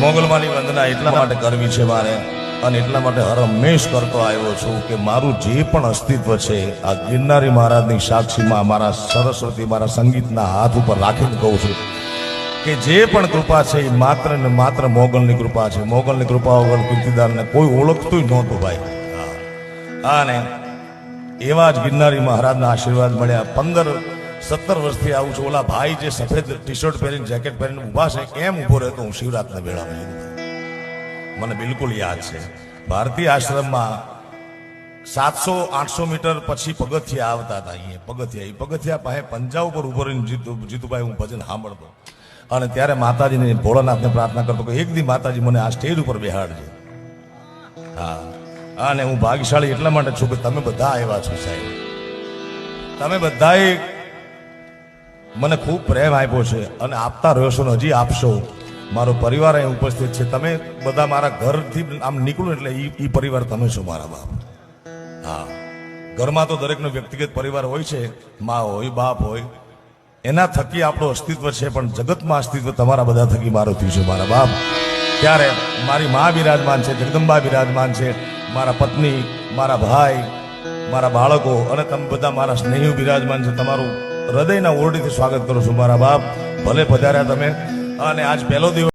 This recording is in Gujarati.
મોગલમાની વંદના એટલા માટે કરવી છે મારે અને એટલા માટે હર હંમેશ કરતો આવ્યો છું કે મારું જે પણ અસ્તિત્વ છે, આ ગિરનારી મહારાજની સાક્ષીમાં મારા સરસ્વતી, મારા સંગીતના હાથ ઉપર રાખીને કહું છું કે જે પણ કૃપા છે, એ માત્ર ને માત્ર મોગલની કૃપા છે. મોગલની કૃપા વગર કીર્તિદારને કોઈ ઓળખતું નહોતું ભાઈ. હા. ને એવા જ ગિરનારી મહારાજના આશીર્વાદ મળ્યા. પંદર સત્તર વર્ષથી આવું છું. ઓલા ભાઈ જે સફેદ ટી શર્ટ પહેરીને જેકેટ પહેરીને ઊભા છે કેમ ઊભો રહેતો હું શિવરાતના વેળામાં. મને બિલકુલ યાદ છે. ભારતીય આશ્રમમાં સાતસો, આઠસો મીટર પછી પગથિયા આવતા હતા અહીંયા. પગથિયા. એ પગથિયા પાસે પંજા ઉપર ઊભો રહીને જીતુ, જીતુભાઈ હું ભજન સાંભળતો. અને ત્યારે માતાજીને ભોળાનાથને પ્રાર્થના કરતો કે એક દી માતાજી મને આ સ્ટેજ ઉપર બેહાડજે. હા. અને હું ભાગ્યશાળી એટલા માટે છું કે તમે બધા આવ્યા છો સાહેબ. તમે બધાએ મને ખૂબ પ્રેમ આપ્યો છે અને આપતા રહ્યો છો હજી આપશો. મારો પરિવાર અહીં ઉપસ્થિત છે. તમે બધા મારા ઘરથી આમ નીકળો એટલે એ પરિવાર તમે છો મારા બાપ. હા. ઘરમાં તો દરેકનો વ્યક્તિગત પરિવાર હોય છે. મા હોય, બાપ હોય. એના થકી આપણું અસ્તિત્વ છે, પણ જગતમાં અસ્તિત્વ તમારા બધા થકી મારું થયું છે મારા બાપ. ત્યારે મારી મા બિરાજમાન છે, જગદંબા બિરાજમાન છે, મારા પત્ની, મારા ભાઈ, મારા બાળકો અને તમે બધા મારા સ્નેહીઓ બિરાજમાન છે. તમારું હૃદયના ઓરડીથી સ્વાગત કરું છું મારા બાપ. ભલે પધાર્યા તમે અને આજ પહેલો દિવસ